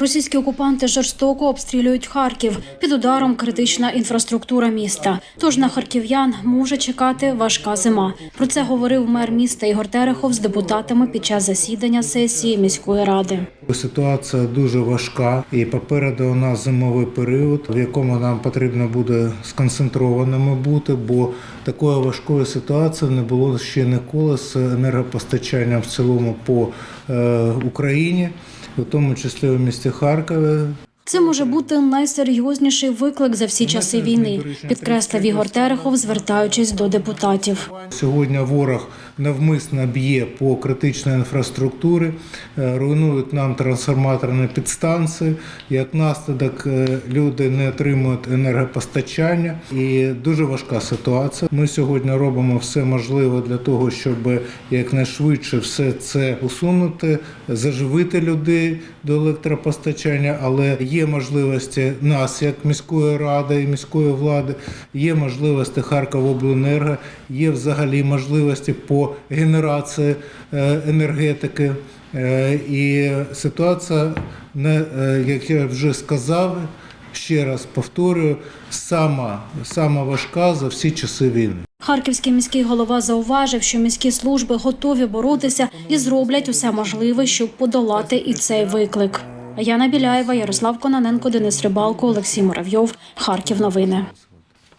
Російські окупанти жорстоко обстрілюють Харків. Під ударом критична інфраструктура міста. Тож на харків'ян може чекати важка зима. Про це говорив мер міста Ігор Терехов з депутатами під час засідання сесії міської ради. Ситуація дуже важка, і попереду у нас зимовий період, в якому нам потрібно буде сконцентрованими бути, бо такої важкої ситуації не було ще ніколи з енергопостачанням в цілому по е, Україні, в тому числі у місті Харкові. Це може бути найсерйозніший виклик за всі часи війни, підкреслив Ігор Терехов, звертаючись до депутатів. Сьогодні ворог навмисно б'є по критичній інфраструктурі, е, руйнують нам трансформаторні підстанції. Як наслідок е, люди не отримують енергопостачання і дуже важка ситуація. Ми сьогодні робимо все можливе для того, щоб якнайшвидше все це усунути, заживити людей до електропостачання, але є можливості нас, як міської ради і міської влади, є можливості Харковобленерго, є взагалі можливості по генерації е, енергетики. Е, І ситуація, е, як я вже сказав, ще раз повторюю, сама, сама важка за всі часи війни. Харківський міський голова зауважив, що міські служби готові боротися і зроблять усе можливе, щоб подолати і цей виклик. Яна Біляєва, Ярослав Кононенко, Денис Рибалко, Олексій Муравйов. Харків. Новини.